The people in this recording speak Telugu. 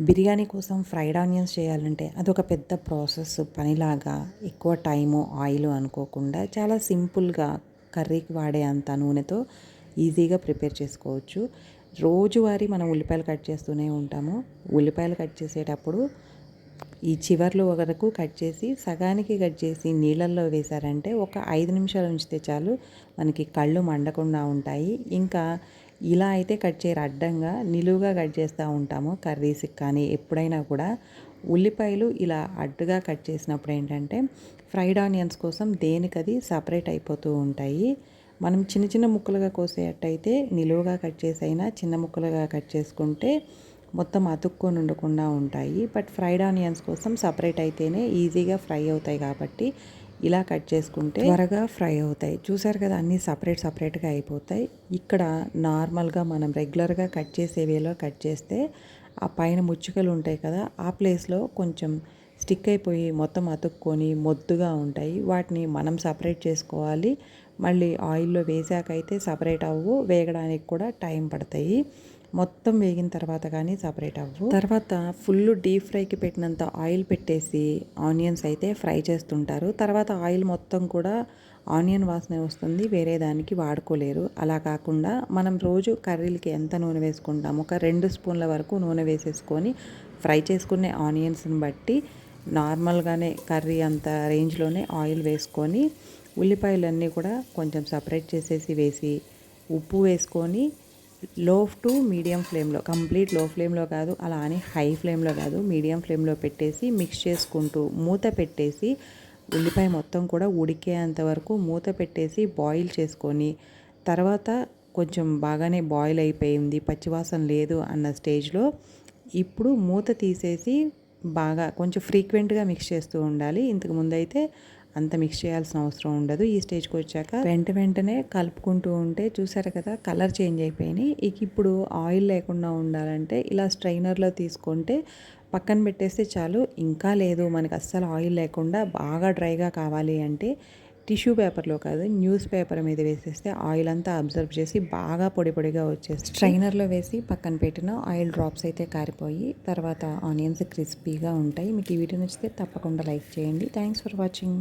బిర్యానీ కోసం ఫ్రైడ్ ఆనియన్స్ చేయాలంటే అదొక పెద్ద ప్రాసెస్ పనిలాగా ఎక్కువ టైము ఆయిల్ అనుకోకుండా చాలా సింపుల్గా కర్రీకి వాడే అంత నూనెతో ఈజీగా ప్రిపేర్ చేసుకోవచ్చు. రోజువారీ మనం ఉల్లిపాయలు కట్ చేస్తూనే ఉంటాము. ఉల్లిపాయలు కట్ చేసేటప్పుడు ఈ చివర్లు వరకు కట్ చేసి సగానికి కట్ చేసి నీళ్ళల్లో వేశారంటే ఒక ఐదు నిమిషాలు ఉంచితే చాలు మనకి కళ్ళు మండకుండా ఉంటాయి. ఇంకా ఇలా అయితే కట్ చేయరు. అడ్డంగా నిలువుగా కట్ చేస్తూ ఉంటాము కర్రీస్కి కానీ ఎప్పుడైనా కూడా. ఉల్లిపాయలు ఇలా అడ్డుగా కట్ చేసినప్పుడు ఏంటంటే ఫ్రైడ్ ఆనియన్స్ కోసం దేనికది సపరేట్ అయిపోతూ ఉంటాయి. మనం చిన్న చిన్న ముక్కలుగా కోసేటట్టయితే నిలువుగా కట్ చేసైనా చిన్న ముక్కలుగా కట్ చేసుకుంటే మొత్తం అతుక్కొని ఉండకుండా ఉంటాయి. బట్ ఫ్రైడ్ ఆనియన్స్ కోసం సపరేట్ అయితేనే ఈజీగా ఫ్రై అవుతాయి కాబట్టి ఇలా కట్ చేసుకుంటే త్వరగా ఫ్రై అవుతాయి. చూసారు కదా అన్నీ సపరేట్ సపరేట్గా అయిపోతాయి. ఇక్కడ నార్మల్గా మనం రెగ్యులర్గా కట్ చేసే వేలో కట్ చేస్తే ఆ పైన ముచ్చుకలు ఉంటాయి కదా ఆ ప్లేస్లో కొంచెం స్టిక్ అయిపోయి మొత్తం అతుక్కొని మొద్దుగా ఉంటాయి. వాటిని మనం సపరేట్ చేసుకోవాలి. మళ్ళీ ఆయిల్లో వేసాకైతే సపరేట్ అవ్వు వేగడానికి కూడా టైం పడతాయి. మొత్తం వేగిన తర్వాత కానీ సపరేట్ అవ్వు. తర్వాత ఫుల్ డీప్ ఫ్రైకి పెట్టినంత ఆయిల్ పెట్టేసి ఆనియన్స్ అయితే ఫ్రై చేస్తుంటారు. తర్వాత ఆయిల్ మొత్తం కూడా ఆనియన్ వాసన వస్తుంది వేరే దానికి వాడుకోలేరు. అలా కాకుండా మనం రోజు కర్రీలకి ఎంత నూనె వేసుకుంటాము? ఒక రెండు స్పూన్ల వరకు నూనె వేసేసుకొని ఫ్రై చేసుకునే ఆనియన్స్ని బట్టి నార్మల్గానే కర్రీ అంత రేంజ్లోనే ఆయిల్ వేసుకొని ఉల్లిపాయలన్నీ కూడా కొంచెం సపరేట్ చేసేసి వేసి ఉప్పు వేసుకొని లో టు మీడియం ఫ్లేమ్లో కంప్లీట్లో ఫ్లేమ్లో కాదు అలా అని హై ఫ్లేమ్లో కాదు మీడియం ఫ్లేమ్లో పెట్టేసి మిక్స్ చేసుకుంటూ మూత పెట్టేసి ఉల్లిపాయ మొత్తం కూడా ఉడికేంత వరకు మూత పెట్టేసి బాయిల్ చేసుకొని తర్వాత కొంచెం బాగానే బాయిల్ అయిపోయింది పచ్చివాసన లేదు అన్న స్టేజ్లో ఇప్పుడు మూత తీసేసి బాగా కొంచెం ఫ్రీక్వెంట్గా మిక్స్ చేస్తూ ఉండాలి. ఇంతకు ముందు అయితే అంత మిక్స్ చేయాల్సిన అవసరం ఉండదు. ఈ స్టేజ్కి వచ్చాక వెంట వెంటనే కలుపుకుంటూ ఉంటే చూసారు కదా కలర్ చేంజ్ అయిపోయినాయి. ఇక ఇప్పుడు ఆయిల్ లేకుండా ఉండాలంటే ఇలా స్ట్రైనర్లో తీసుకుంటే పక్కన పెట్టేస్తే చాలు. ఇంకా లేదు మనకి అస్సలు ఆయిల్ లేకుండా బాగా డ్రైగా కావాలి అంటే టిష్యూ పేపర్లో కాదు న్యూస్ పేపర్ మీద వేసేస్తే ఆయిల్ అంతా అబ్జర్వ్ చేసి బాగా పొడి పొడిగా వచ్చేసి స్ట్రైనర్లో వేసి పక్కన పెట్టిన ఆయిల్ డ్రాప్స్ అయితే కారిపోయి తర్వాత ఆనియన్స్ క్రిస్పీగా ఉంటాయి. మీకు ఈ వీడియో నచ్చితే తప్పకుండా లైక్ చేయండి. Thanks for watching.